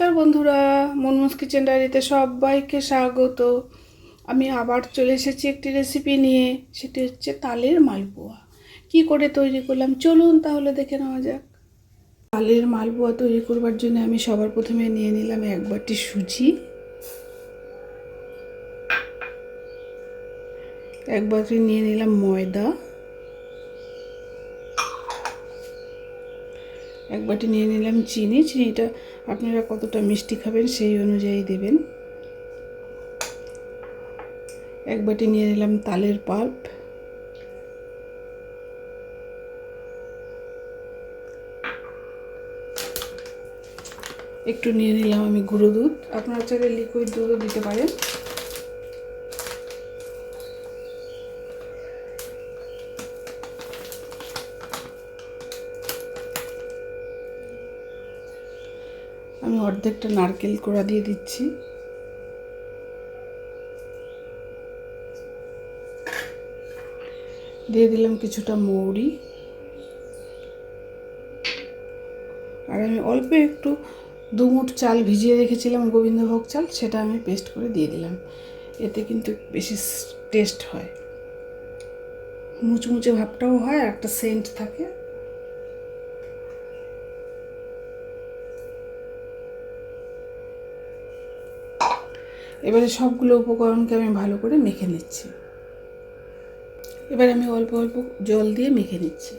নমস্কার বন্ধুরা মনমোস কিচেন ডায়েরিতে সবাইকে স্বাগত। আমি আবার চলে এসেছি একটি রেসিপি নিয়ে, সেটি হচ্ছে তালের মালপোয়া। কি করে তৈরি করলাম? চলুন তাহলে দেখে নেওয়া যাক। তালের মালপোয়া তৈরি করবার জন্য আমি সবার প্রথমে নিয়ে নিলাম এক বাটি সুজি, এক বাটি নিয়ে নিলাম ময়দা এক বাটি নিয়ে নিলাম চিনি, চিনিটা আপনারা কতটা মিষ্টি খাবেন সেই অনুযায়ী দেবেন। এক বাটি নিয়ে নিলাম তালের পাল্প। একটু নিয়ে নিলাম আমি গুঁড়ো দুধ। আপনারা চাইলে লিকুইড দুধও দিতে পারেন। আমি অর্ধেকটা নারকেল কোড়া দিয়ে দিচ্ছি। দিয়ে দিলাম কিছুটা মৌরি। আর আমি অল্প একটু দুমুট চাল ভিজিয়ে রেখেছিলাম গোবিন্দভোগ চাল, সেটা আমি পেস্ট করে দিয়ে দিলাম। এতে কিন্তু বেশি টেস্ট হয়। মুচমুচে ভাবটাও হয় আর একটা সেন্ট থাকে। এবারে সবগুলো উপকরণকে আমি ভালো করে মেখে নিচ্ছি। এবার আমি অল্প অল্প জল দিয়ে মেখে নিচ্ছি।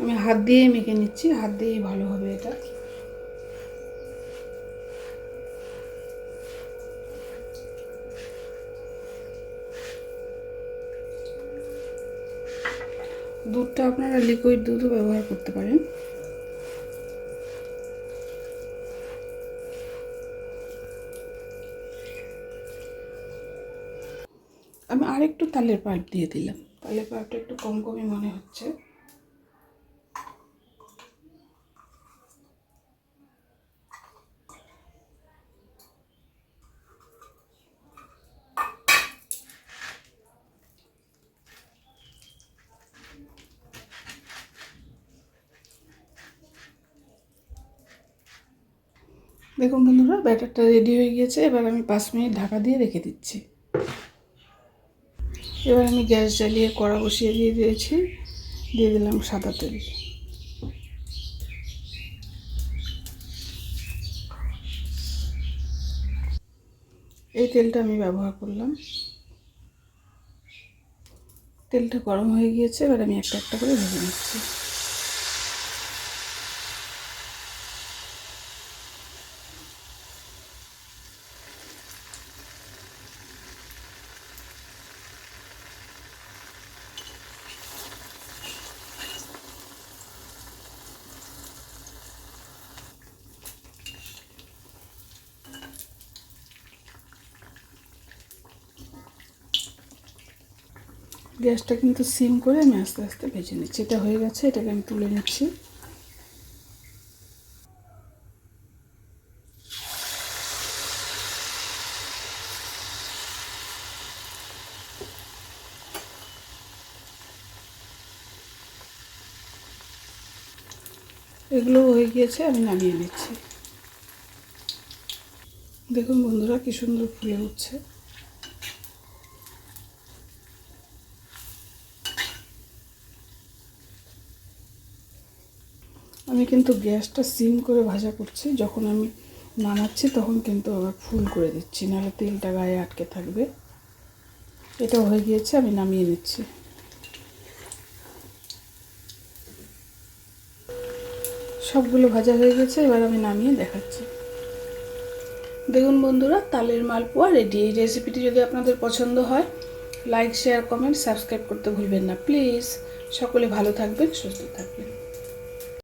আমি হাত দিয়ে মেখে নিচ্ছি, হাত দিয়েই ভালো হবে এটা। দুধটা আপনারা লিকুইড দুধও ব্যবহার করতে পারেন। আমি আরেকটু তালের পাইপ দিয়ে দিলাম। তালের পাইপটা একটু কম কমই মনে হচ্ছে। দেখুন বন্ধুরা, ব্যাটারটা রেডি হয়ে গিয়েছে। এবার আমি পাঁচ মিনিট ঢাকা দিয়ে রেখে দিচ্ছি। এবার আমি গ্যাস জ্বালিয়ে কড়া বসিয়ে দিয়ে দিয়েছি। দিয়ে দিলাম সাদা তেল। এই তেলটা আমি ব্যবহার করলাম। তেলটা গরম হয়ে গিয়েছে, এবার আমি একটা একটা করে ভেজে নিচ্ছি। গ্যাসটা কিন্তু সিম করে আমি আস্তে আস্তে ভেজে নিচ্ছি। এটা হয়ে গেছে, এটাকে আমি তুলে নিচ্ছি। এগুলো হয়ে গিয়েছে, আমি নামিয়ে নিচ্ছি। দেখুন বন্ধুরা, কি সুন্দর ফুলে উঠছে। আমি কিন্তু গ্যাসটা সিম করে ভাজা করছি। যখন আমি নামাচ্ছি তখন কিন্তু আবার ফুল করে দিচ্ছি, নাহলে তেলটা গায়ে আটকে থাকবে। এটা হয়ে গিয়েছে, আমি নামিয়ে নিচ্ছি। সবগুলো ভাজা হয়ে গেছে, এবার আমি নামিয়ে দেখাচ্ছি। দেখুন বন্ধুরা, তালের মালপোয়া রেডি এই রেসিপিটি যদি আপনাদের পছন্দ হয় লাইক শেয়ার কমেন্ট সাবস্ক্রাইব করতে ভুলবেন না। প্লিজ সকলে ভালো থাকবেন, সুস্থ থাকবেন।